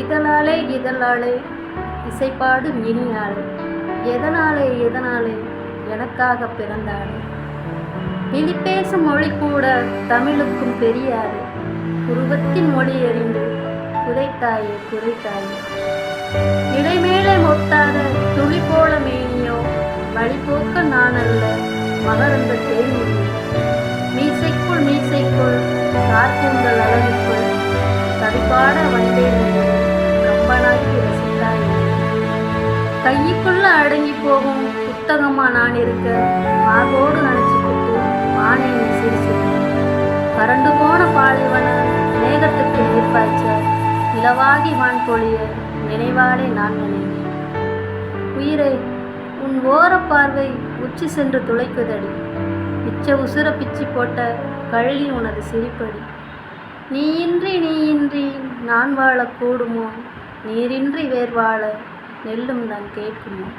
இதனாலே இதனாலே இசைப்பாடு இனியாளே எதனாலே எதனாலே எனக்காக பிறந்தாளே. இனி பேசும் மொழி கூட தமிழுக்கும் தெரியாது. உருவத்தின் மொழி அறிந்து குதைத்தாயே குறைத்தாயே இடைமேலே மொட்டாத துளி போல மேனியோ வழிபோக்க நான் அல்ல மகரந்த தேனியோ. மீசைக்குள் மீசைக்குள் காற்றுங்கள் அழகுக்குள் கவிபாட வை கைக்குள்ள அடங்கி போகும் புத்தகமா நான் இருக்க மார்போடு நினைச்சுக்கிட்டு மானே நீ சிரிச்சிட்டு வறண்டு போன பாலைவன மேகத்துக்கு நீர் பாய்ச்ச நிலவாகி வான் பொழிய நினைவாலே நான் நினைவேன் உயிரை உன் ஓர பார்வை உச்சி சென்று துளைக்குதடி. பிச்ச உசுர பிச்சி போட்ட கழலி உனது சிரிப்படி. நீயின்றி நீயின்றி நான் வாழக்கூடுமோ நீரின்றி வேர் வாழ நெல்லும் தான் கேட்குமா